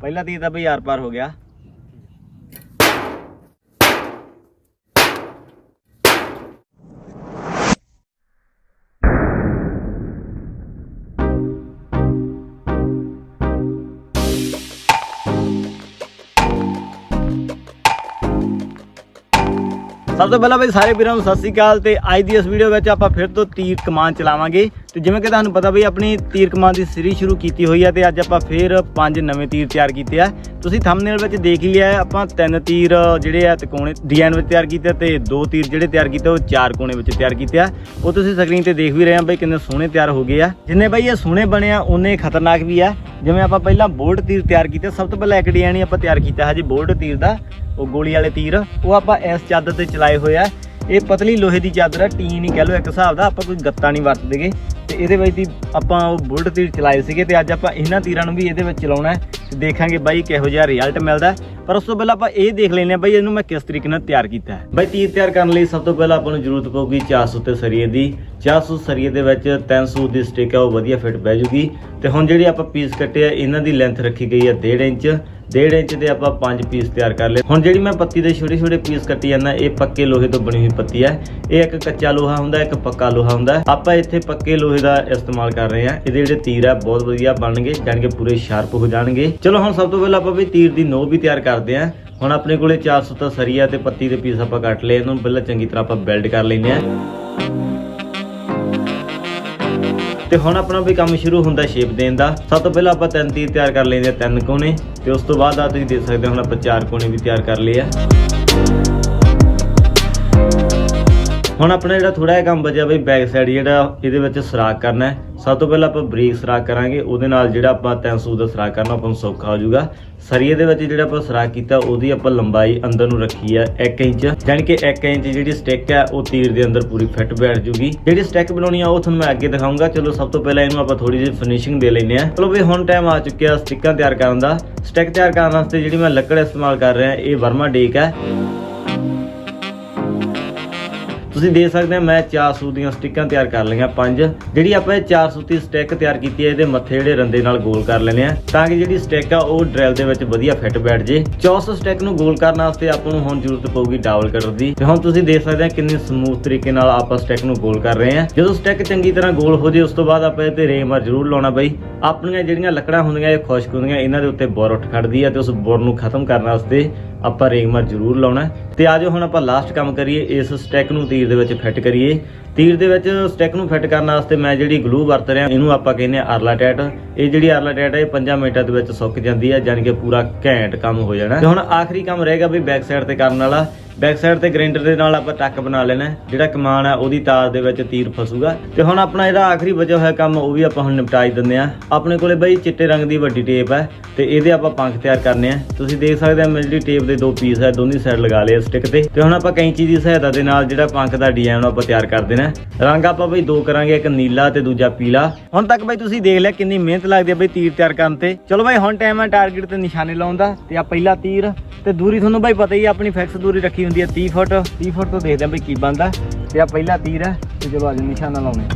ਪਹਿਲਾ ਤੀਰ ਤਾਂ ਬਈ ਆਰ ਪਾਰ ਹੋ ਗਿਆ। ਸਭ ਤੋਂ ਪਹਿਲਾਂ ਬਈ ਸਾਰੇ ਵੀਰਾਂ ਨੂੰ ਸਤਿ ਸ੍ਰੀ ਅਕਾਲ ਤੇ ਅੱਜ ਦੀ ਇਸ ਵੀਡੀਓ ਵਿੱਚ ਆਪਾਂ ਫਿਰ ਤੋਂ ਤੀਰ ਕਮਾਨ ਚਲਾਵਾਂਗੇ। ਤੇ ਜਿਵੇਂ ਕਿ ਤੁਹਾਨੂੰ ਪਤਾ ਬਈ ਆਪਣੀ ਤੀਰ ਕਮਾਨ ਦੀ ਸੀਰੀਜ਼ ਸ਼ੁਰੂ ਕੀਤੀ ਹੋਈ ਹੈ ਤੇ ਅੱਜ ਆਪਾਂ ਫਿਰ ਪੰਜ ਨਵੇਂ ਤੀਰ ਤਿਆਰ ਕੀਤੇ ਆ। ਤੁਸੀਂ ਥੰਬਨੇਲ ਵਿੱਚ ਦੇਖ ਹੀ ਲਿਆ ਆਪਾਂ ਤਿੰਨ ਤੀਰ ਜਿਹੜੇ ਆ ਤਿਕੋਣੇ ਡਿਜ਼ਾਈਨ ਵਿੱਚ ਤਿਆਰ ਕੀਤੇ ਆ ਤੇ ਦੋ ਤੀਰ ਜਿਹੜੇ ਤਿਆਰ ਕੀਤੇ ਉਹ ਚਾਰ ਕੋਣੇ ਵਿੱਚ ਤਿਆਰ ਕੀਤੇ ਆ। ਉਹ ਤੁਸੀਂ ਸਕਰੀਨ ਤੇ ਦੇਖ ਵੀ ਰਹੇ ਆ ਬਈ ਕਿੰਨੇ ਸੋਹਣੇ ਤਿਆਰ ਹੋ ਗਏ ਆ। ਜਿੰਨੇ ਬਈ ਇਹ ਸੋਹਣੇ ਬਣੇ ਆ ਉਹਨੇ ਖਤਰਨਾਕ ਵੀ ਆ। ਜਿਵੇਂ ਆਪਾਂ ਪਹਿਲਾਂ ਬੋਲਟ ਤੀਰ ਤਿਆਰ ਕੀਤੇ, ਸਭ ਤੋਂ ਪਹਿਲਾਂ ਇੱਕ ਡਿਜ਼ਾਈਨ ਹੀ ਆਪਾਂ ਤਿਆਰ ਕੀਤਾ ਹਜੇ ਬੋਲਟ ਤੀਰ ਦਾ, ਉਹ ਗੋਲੀ ਵਾਲੇ ਤੀਰ। ਉਹ ਆਪਾਂ ਇਸ ਚਾਦਰ ਤੇ ਚਲਾਏ ਹੋਏ ਆ। ਇਹ ਪਤਲੀ ਲੋਹੇ ਦੀ ਚਾਦਰ ਆ ਟੀਨ ਹੀ ਕਹਿ ਲਓ ਇੱਕ ਹਿਸਾਬ ਦਾ, ਆਪਾਂ ਕੋਈ ਗੱਤਾ ਨਹੀਂ ਵਰਤਦੇਗੇ ਤੇ ਇਹਦੇ ਵਿੱਚ ਦੀ ਆਪਾਂ ਉਹ ਬੁਲਟ ਤੀਰ ਚਲਾਏ ਸੀਗੇ ਤੇ ਅੱਜ ਆਪਾਂ ਇਹਨਾਂ ਤੀਰਾਂ ਨੂੰ ਵੀ ਇਹਦੇ ਵਿੱਚ ਚਲਾਉਣਾ ਹੈ ਤੇ ਦੇਖਾਂਗੇ ਬਾਈ ਕਿਹੋ ਜਿਹਾ ਰਿਜ਼ਲਟ ਮਿਲਦਾ ਪਰ ਉਸ ਤੋਂ ਪਹਿਲਾਂ ਆਪਾਂ ਇਹ ਦੇਖ ਲੈਂਦੇ ਹਾਂ ਬਾਈ ਇਹਨੂੰ ਮੈਂ ਕਿਸ ਤਰੀਕੇ ਨਾਲ ਤਿਆਰ ਕੀਤਾ ਹੈ। ਬਾਈ ਤੀਰ ਤਿਆਰ ਕਰਨ ਲਈ ਸਭ ਤੋਂ ਪਹਿਲਾਂ ਆਪਾਂ ਨੂੰ ਜ਼ਰੂਰਤ ਪਊਗੀ 400 ਤੇ ਸਰੀਏ ਦੀ। 400 ਸਰੀਏ ਦੇ ਵਿੱਚ 300 ਦੀ ਸਟਿਕ ਹੈ ਉਹ ਵਧੀਆ ਫਿੱਟ ਬਹਿ ਜੂਗੀ। ਤੇ ਹੁਣ ਜਿਹੜੀ ਆਪਾਂ ਪੀਸ ਕੱਟੇ ਆ, ਇਹਨਾਂ ਦੀ ਲੈਂਥ ਰੱਖੀ ਗਈ ਹੈ 1.5 ਇੰਚ। 1.5 ਇੰਚ ਦੇ ਆਪਾਂ 5 ਪੀਸ ਤਿਆਰ ਕਰ ਲਏ। ਹੁਣ ਜਿਹੜੀ ਮੈਂ ਪੱਤੀ ਦੇ ਛੋਟੇ ਛੋਟੇ ਪੀਸ ਕੱਟੀ ਜਾਂਦਾ, ਇਹ ਪੱਕੇ ਲੋਹੇ ਤੋਂ ਬਣੀ ਹੋਈ ਪੱਤੀ ਹੈ ਇਹ ਇੱਕ ਕੱਚਾ ਲੋਹਾ ਹੁੰਦਾ, ਇੱਕ ਪੱਕਾ ਲੋਹਾ ਹੁੰਦਾ। ਆਪਾਂ ਇੱਥੇ ਪੱਕੇ ਲੋਹੇ ਦਾ ਇਸਤੇਮਾਲ ਕਰ ਰਹੇ ਹਾਂ ਇਹਦੇ ਜਿਹੜੇ ਤੀਰ ਆ, ਬਹੁਤ ਵਧੀਆ ਬਣਨਗੇ ਜਾਣਗੇ ਪੂਰੇ ਸ਼ਾਰਪ ਹੋ ਜਾਣਗੇ। ਚਲੋ ਹੁਣ ਸਭ ਤੋਂ ਪਹਿਲਾਂ ਆਪਾਂ ਵੀ ਤੀਰ ਦੀ ਨੋਕ ਵੀ ਤਿਆਰ ਕਰਦੇ ਹਾਂ ਹੁਣ ਆਪਣੇ ਕੋਲੇ 400 ਤਾਂ ਸਰੀਆ ਤੇ ਪੱਤੀ ਦੇ ਪੀਸ ਆਪਾਂ ਕੱਟ ਲਏ, ਇਹਨੂੰ ਪਹਿਲਾਂ ਚੰਗੀ ਤਰ੍ਹਾਂ ਆਪਾਂ ਬਿਲਡ ਕਰ ਲੈਂਦੇ ਹਾਂ ਤੇ ਹੁਣ ਆਪਣਾ ਵੀ ਕੰਮ ਸ਼ੁਰੂ ਹੁੰਦਾ ਸ਼ੇਪ ਦੇਣ ਦਾ। ਸਭ ਤੋਂ ਪਹਿਲਾਂ ਆਪਾਂ ਤਿੰਨ ਤੀਰ ਤਿਆਰ ਕਰ ਲੈਂਦੇ ਆ ਤਿੰਨ ਕੋਨੇ। ਤੇ ਉਸ ਤੋਂ ਬਾਅਦ ਆ ਤੁਸੀਂ ਦੇਖ ਸਕਦੇ ਹੋ, ਹੁਣ ਆਪਾਂ ਚਾਰ ਕੋਨੇ ਵੀ ਤਿਆਰ ਕਰ ਲਏ ਆ। ਹੁਣ ਆਪਣਾ ਜਿਹੜਾ ਥੋੜਾ ਜਿਹਾ ਕੰਮ ਬਚਿਆ ਬਈ ਬੈਕ ਸਾਈਡ ਜਿਹੜਾ ਇਹਦੇ ਵਿੱਚ ਸੁਰਾਖ ਕਰਨਾ ਸਭ ਤੋਂ ਪਹਿਲਾਂ ਆਪਾਂ ਬਰੀਕ ਸੁਰਾਖ ਕਰਾਂਗੇ, ਉਹਦੇ ਨਾਲ ਜਿਹੜਾ ਆਪਾਂ 300 ਦਾ ਸੁਰਾਖ ਕਰਨਾ, ਆਪਾਂ ਨੂੰ ਸੌਖਾ ਹੋ ਜਾਊਗਾ। ਸਰੀਏ ਦੇ ਵਿੱਚ ਜਿਹੜਾ ਆਪਾਂ ਸੁਰਾਖ ਕੀਤਾ, ਉਹਦੀ ਆਪਾਂ ਲੰਬਾਈ ਅੰਦਰ ਨੂੰ ਰੱਖੀ ਆ 1 ਇੰਚ। ਯਾਨੀ ਕਿ 1 ਇੰਚ ਜਿਹੜੀ ਸਟਿਕ ਹੈ, ਉਹ ਤੀਰ ਦੇ ਅੰਦਰ ਪੂਰੀ ਫਿੱਟ ਬੈਠ ਜੂਗੀ। ਜਿਹੜੀ ਸਟਿਕ ਬਣਾਉਣੀ ਆ, ਉਹ ਤੁਹਾਨੂੰ ਮੈਂ ਅੱਗੇ ਦਿਖਾਉਂਗਾ ਚਲੋ, ਸਭ ਤੋਂ ਪਹਿਲਾਂ ਇਹਨੂੰ ਆਪਾਂ ਥੋੜੀ ਜਿਹੀ ਫਿਨਿਸ਼ਿੰਗ ਦੇ ਲੈਂਦੇ ਆ ਚਲੋ ਵੀ ਹੁਣ ਟਾਈਮ ਆ ਚੁੱਕਿਆ ਸਟਿੱਕਾਂ ਤਿਆਰ ਕਰਨ ਦਾ। ਸਟਿਕ ਤਿਆਰ ਕਰਨ ਵਾਸਤੇ ਜਿਹੜੀ ਮੈਂ ਲੱਕੜ ਇਸਤੇਮਾਲ ਕਰ ਰਿਹਾ, ਇਹ ਵਰਮਾ ਡੇਕ ਹੈ। ਤੁਸੀਂ ਦੇਖ ਸਕਦੇ ਹੋ, ਮੈਂ 400 ਦੀਆਂ ਸਟਿੱਕਾਂ ਤਿਆਰ ਕਰ ਲਈਆਂ, ਪੰਜ। ਜਿਹੜੀ ਆਪਾਂ ਇਹ 400 ਦੀ ਸਟਿੱਕ ਤਿਆਰ ਕੀਤੀ ਹੈ, ਇਹਦੇ ਮੱਥੇ ਜਿਹੜੇ ਰੰਦੇ ਨਾਲ ਗੋਲ ਕਰ ਲੈਣੇ ਆ ਤਾਂ ਕਿ ਜਿਹੜੀ ਸਟਿੱਕ ਆ, ਉਹ ਡਰਿਲ ਦੇ ਵਿੱਚ ਵਧੀਆ ਫਿੱਟ ਬੈਠ ਜੇ। 400 ਸਟਿੱਕ ਨੂੰ ਗੋਲ ਕਰਨ ਵਾਸਤੇ ਆਪਾਂ ਨੂੰ ਹੁਣ ਜ਼ਰੂਰਤ ਪਊਗੀ ਡਬਲ ਕਟਰ ਦੀ। ਤੇ ਹੁਣ ਤੁਸੀਂ ਦੇਖ ਸਕਦੇ ਹੋ ਕਿੰਨੀ ਸਮੂਥ ਤਰੀਕੇ ਨਾਲ ਆਪਾਂ ਸਟਿੱਕ ਨੂੰ ਗੋਲ ਕਰ ਰਹੇ ਆ ਜਦੋਂ ਸਟਿੱਕ ਚੰਗੀ ਤਰ੍ਹਾਂ ਗੋਲ ਹੋ ਜੇ, ਉਸ ਤੋਂ ਬਾਅਦ ਆਪਾਂ ਇਹ ਤੇ ਰੇਮਰ ਜ਼ਰੂਰ ਲਾਉਣਾ ਬਈ। ਆਪਣੀਆਂ ਜਿਹੜੀਆਂ ਲੱਕੜਾਂ ਹੁੰਦੀਆਂ, ਇਹ ਖੁਸ਼ਕ ਹੁੰਦੀਆਂ, ਇਹਨਾਂ ਦੇ ਉੱਤੇ ਬੋਰ ਉੱਠ ਖੜਦੀ ਆ ਤੇ ਉਸ ਬੁਰ ਨੂੰ ਖਤਮ ਕਰਨ ਵਾਸਤੇ ਆਪਾਂ ਰੇਗਮਰ ਜ਼ਰੂਰ ਲਾਉਣਾ ਹੈ। ਤੇ ਆਜੋ ਹੁਣ ਆਪਾਂ ਲਾਸਟ ਕੰਮ ਕਰੀਏ, ਇਸ ਸਟੈਕ ਨੂੰ ਤੀਰ ਦੇ ਵਿੱਚ ਫਿੱਟ ਕਰੀਏ ਤੀਰ ਦੇ ਵਿੱਚ ਸਟੈਕ ਨੂੰ ਫਿੱਟ ਕਰਨ ਵਾਸਤੇ ਮੈਂ ਜਿਹੜੀ ਗਲੂ ਵਰਤ ਰਿਹਾ, ਇਹਨੂੰ ਆਪਾਂ ਕਹਿੰਦੇ ਆ ਅਰਲਾ ਟੈਟ ਇਹ ਜਿਹੜੀ ਅਰਲਾ ਟੈਟ ਹੈ, ਇਹ 5 ਮਿੰਟਾਂ ਦੇ ਵਿੱਚ ਸੁੱਕ ਜਾਂਦੀ ਹੈ ਯਾਨੀ ਕਿ ਪੂਰਾ ਘੈਂਟ ਕੰਮ ਹੋ ਜਾਣਾ। ਤੇ ਹੁਣ ਆਖਰੀ ਕੰਮ ਰਹੇਗਾ ਵੀ ਬੈਕ ਸਾਈਡ ਤੇ ਕਰਨ ਵਾਲਾ। ਬੈਕ ਸਾਈਡ ਤੇ ਗ੍ਰਾਈਂਡਰ ਦੇ ਨਾਲ ਆਪਾਂ ਟੱਕ ਬਣਾ ਲੈਣਾ ਜਿਹੜਾ ਕਮਾਨ ਹੈ, ਉਹਦੀ ਤਾਰ ਦੇ ਵਿੱਚ ਤੀਰ ਫਸੂਗਾ। ਤੇ ਹੁਣ ਆਪਣਾ ਜਿਹੜਾ ਆਖਰੀ ਬਚਿਆ ਹੋਇਆ ਕੰਮ, ਉਹ ਵੀ ਆਪਾਂ ਹੁਣ ਨਿਪਟਾ ਦਿੰਦੇ ਆ ਆਪਣੇ ਕੋਲੇ ਬਈ ਚਿੱਟੇ ਰੰਗ ਦੀ ਵੱਡੀ ਟੇਪ ਹੈ, ਤੇ ਇਹਦੇ ਆਪਾਂ ਪੰਖ ਤਿਆਰ ਕਰਨੇ ਆ ਤੁਸੀਂ ਦੇਖ ਸਕਦੇ ਆ ਮੈਂ ਜਿਹੜੀ ਟੇਪ ਦੇ ਦੋ ਪੀਸ ਹੈ, ਦੋਨੀ ਸਾਈਡ ਲਗਾ ਲਏ ਸਟਿਕ ਤੇ। ਤੇ ਹੁਣ ਆਪਾਂ ਕੈਂਚੀ ਦੀ ਸਹਾਇਤਾ ਦੇ ਨਾਲ ਜਿਹੜਾ ਪੰਖ ਦਾ ਡਿਜ਼ਾਈਨ ਆਪਾਂ ਤਿਆਰ ਕਰ ਦੇਣਾ ਰੰਗ ਆਪਾਂ ਬਈ ਦੋ ਕਰਾਂਗੇ, ਇੱਕ ਨੀਲਾ ਤੇ ਦੂਜਾ ਪੀਲਾ। ਹੁਣ ਤੱਕ ਬਈ ਤੁਸੀਂ ਦੇਖ ਲਿਆ ਕਿੰਨੀ ਮਿਹਨਤ ਲੱਗਦੀ ਹੈ ਬਈ ਤੀਰ ਤਿਆਰ ਕਰਨ ਤੇ। ਚਲੋ ਬਈ, ਹੁਣ ਟਾਈਮ ਹੈ ਟਾਰਗੇਟ ਤੇ ਨਿਸ਼ਾਨੇ ਲਾਉਣ ਦਾ ਤੇ ਆ ਪਹਿਲਾ ਤੀਰ ਤੇ ਦੂਰੀ ਤੁਹਾਨੂੰ ਬਈ ਪਤਾ ਹੀ ਹੈ ਆਪਣੀ ਫਿਕਸ ਦੂਰੀ ਰੱਖੀ ਹੁੰਦੀ ਹੈ 30 ਫੁੱਟ। 30 ਫੁੱਟ ਤੋਂ ਦੇਖਦੇ ਆ ਬਈ ਕੀ ਬਣਦਾ। ਤੇ ਆ ਪਹਿਲਾ ਤੀਰ ਹੈ ਤੇ ਚਲੋ ਅੱਜ ਨਿਸ਼ਾਨਾ ਲਾਉਣੇ।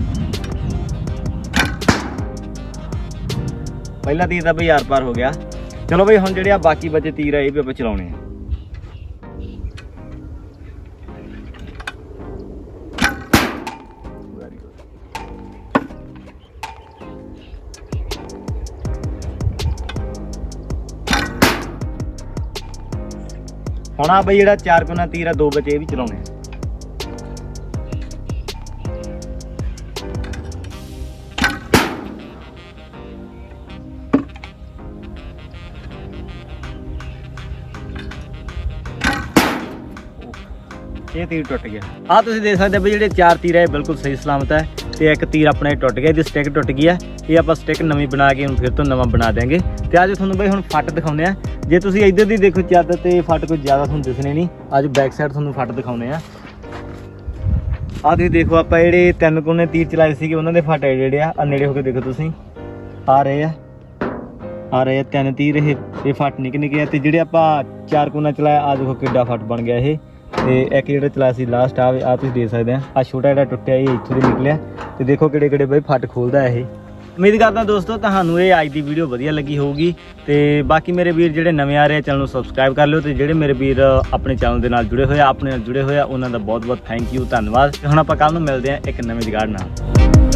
ਪਹਿਲਾ ਤੀਰ ਤਾਂ ਬਈ ਆਰ ਪਾਰ ਹੋ ਗਿਆ। ਚਲੋ ਬਈ, ਹੁਣ ਜਿਹੜੇ ਆ ਬਾਕੀ ਬਚੇ ਤੀਰ ਆ, ਇਹ ਵੀ ਆਪਾਂ ਚਲਾਉਣੇ ਆ। ਹੁਣ ਆ ਬਈ ਜਿਹੜਾ ਚਾਰ ਕੋਨਾ ਤੀਰ ਆ, ਦੋ ਬਚੇ, ਇਹ ਵੀ ਚਲਾਉਣੇ ਆ। ਇਹ ਤੀਰ ਟੁੱਟ ਗਿਆ। ਆ ਤੁਸੀਂ ਦੇਖ ਸਕਦੇ ਹੋ ਵੀ ਜਿਹੜੇ ਚਾਰ ਤੀਰ ਹੈ ਬਿਲਕੁਲ ਸਹੀ ਸਲਾਮਤ ਹੈ ਤੇ ਇੱਕ ਤੀਰ ਆਪਣੇ ਟੁੱਟ ਗਿਆ, ਇਹਦੀ ਸਟਿਕ ਟੁੱਟ ਗਈ ਹੈ ਇਹ ਆਪਾਂ ਸਟਿਕ ਨਵੀਂ ਬਣਾ ਕੇ ਹੁਣ ਫਿਰ ਤੋਂ ਨਵਾਂ ਬਣਾ ਦਿਆਂਗੇ। ਤੇ ਅੱਜ ਤੁਹਾਨੂੰ ਬਈ ਹੁਣ ਫੱਟ ਦਿਖਾਉਂਦੇ ਆ। ਜੇ ਤੁਸੀਂ ਇੱਧਰ ਦੀ ਦੇਖੋ ਚਾਦਰ ਤੇ ਫੱਟ ਕੋਈ ਜ਼ਿਆਦਾ ਤੁਹਾਨੂੰ ਦਿਸਣੇ ਨਹੀਂ, ਅੱਜ ਬੈਕ ਸਾਈਡ ਤੁਹਾਨੂੰ ਫੱਟ ਦਿਖਾਉਂਦੇ ਆ। ਆ ਤੁਸੀਂ ਦੇਖੋ ਆਪਾਂ ਜਿਹੜੇ ਤਿੰਨ ਕੋਨੇ ਤੀਰ ਚਲਾਏ ਸੀਗੇ, ਉਹਨਾਂ ਦੇ ਫੱਟ ਜਿਹੜੇ ਆ, ਆਹ ਨੇੜੇ ਹੋ ਕੇ ਦੇਖੋ ਤੁਸੀਂ। ਆ ਰਹੇ ਆ। ਆ ਰਹੇ ਆ ਤਿੰਨ ਤੀਰ, ਇਹ ਇਹ ਫੱਟ ਨਿਕ ਨਿਕੇ ਆ ਤੇ ਜਿਹੜੇ ਆਪਾਂ ਚਾਰ ਕੋਨਾ ਚਲਾਇਆ ਆ ਦੇਖੋ ਕਿੱਡਾ ਫੱਟ ਬਣ ਗਿਆ ਇਹ। ਤੇ ਇੱਕ ਜਿਹੜਾ ਚਲਾਇਆ ਸੀ ਲਾਸਟ ਆ ਆ ਤੁਸੀਂ ਦੇਖ ਸਕਦੇ ਆ। ਆ ਛੋਟਾ ਜਿਹੜਾ ਟੁੱਟਿਆ ਇਹ ਇੱਥੋਂ ਦੀ ਨਿਕਲਿਆ। ਤੇ ਦੇਖੋ ਕਿਹੜੇ ਕਿਹੜੇ ਬਈ ਫੱਟ ਖੋਲਦਾ ਇਹ। ਉਮੀਦ ਕਰਦਾ ਦੋਸਤੋ ਤੁਹਾਨੂੰ ਇਹ ਅੱਜ ਦੀ ਵੀਡੀਓ ਵਧੀਆ ਲੱਗੀ ਹੋਊਗੀ ਤੇ ਬਾਕੀ ਮੇਰੇ ਵੀਰ ਜਿਹੜੇ ਨਵੇਂ ਆ ਰਹੇ ਚੈਨਲ ਨੂੰ ਸਬਸਕ੍ਰਾਈਬ ਕਰ ਲਿਓ ਤੇ ਜਿਹੜੇ ਮੇਰੇ ਵੀਰ ਆਪਣੇ ਚੈਨਲ ਦੇ ਨਾਲ ਜੁੜੇ ਹੋਏ ਆ, ਆਪਣੇ ਨਾਲ ਜੁੜੇ ਹੋਏ ਆ, ਉਹਨਾਂ ਦਾ ਬਹੁਤ ਬਹੁਤ ਥੈਂਕ ਯੂ ਧੰਨਵਾਦ। ਤੇ ਹੁਣ ਆਪਾਂ ਕੱਲ ਨੂੰ ਮਿਲਦੇ ਆ ਇੱਕ ਨਵੇਂ ਜਗਾੜ ਨਾਲ।